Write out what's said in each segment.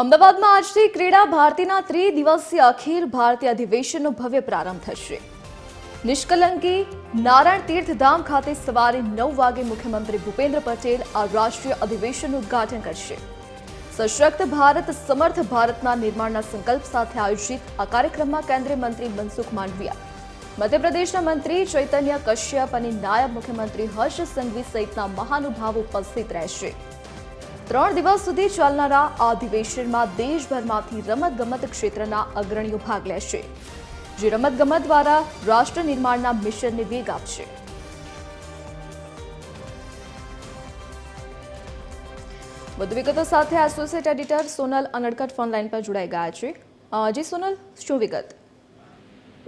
અમદાવાદમાં આજથી ક્રીડા ભારતીના ત્રિદિવસીય અખિલ ભારતીય અધિવેશનનો ભવ્ય પ્રારંભ થશે. નિષ્કલંકી નારાયણ તીર્થધામ ખાતે સવારે નવ વાગે મુખ્યમંત્રી ભૂપેન્દ્ર પટેલ આ રાષ્ટ્રીય અધિવેશનનું ઉદ્ઘાટન કરશે. સશક્ત ભારત, સમર્થ ભારતના નિર્માણના સંકલ્પ સાથે આયોજિત આ કાર્યક્રમમાં કેન્દ્રીય મંત્રી મનસુખ માંડવિયા, મધ્યપ્રદેશના મંત્રી ચૈતન્ય કશ્યપ અને નાયબ મુખ્યમંત્રી હર્ષ સંઘવી સહિતના મહાનુભાવો ઉપસ્થિત રહેશે. ત્રણ દિવસ સુધી ચાલનારા આ અધિવેશનમાં દેશભરમાંથી રમતગમત ક્ષેત્રના અગ્રણીઓ ભાગ લેશે, જે રમતગમત દ્વારા રાષ્ટ્ર નિર્માણના મિશનને વેગ આપશે. વધુ વિગતો સાથે associate editor Sonal Anadkat phone line પર જોડાઈ ગયા છે. જી સોનલ, શું વિગત?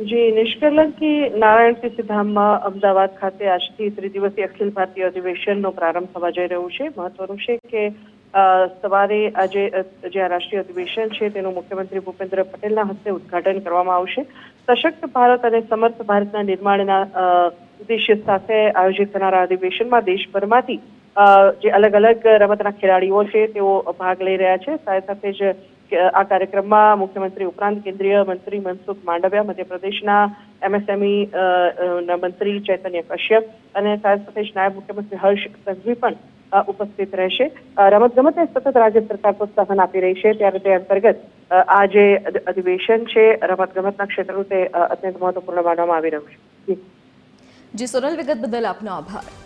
જે, નિષ્કલંકી નારાયણ તીર્થધામમાં અમદાવાદ ખાતે આજથી ત્રિદિવસીય અખિલ ભારતીય અધિવેશનનો પ્રારંભ થવા જઈ રહ્યો છે. મહત્વનું છે કે સવારે આજે જે આ રાષ્ટ્રીય અધિવેશન છે તેનું મુખ્યમંત્રી ભૂપેન્દ્ર પટેલના હસ્તે ઉદ્ઘાટન કરવામાં આવશે. સશક્ત ભારત અને સમર્થ ભારતના નિર્માણના ઉદ્દેશ્ય સાથે આયોજિત થનારા અધિવેશનમાં દેશભરમાંથી જે અલગ અલગ રમતના ખેલાડીઓ છે તેઓ ભાગ લઈ રહ્યા છે. સાથે સાથે જ આ કાર્યક્રમમાં મુખ્યમંત્રી ઉપરાંત કેન્દ્રીય મંત્રી મનસુખ માંડવિયા, મધ્યપ્રદેશના એમએસએમઈ મંત્રી ચૈતન્ય કશ્યપ અને સાથે નાયબ મુખ્યમંત્રી હર્ષ સંઘવી પણ ઉપસ્થિત રહેશે. રમતગમતને સતત રાજ્ય સરકાર પ્રોત્સાહન આપી રહી છે. ત્યારે તે અંતર્ગત આ જે અધિવેશન છે, રમતગમતના ક્ષેત્રનું તે અત્યંત મહત્વપૂર્ણ માનવામાં આવી રહ્યું છે. જી, સોનલ વિગત બદલ આપનો આભાર.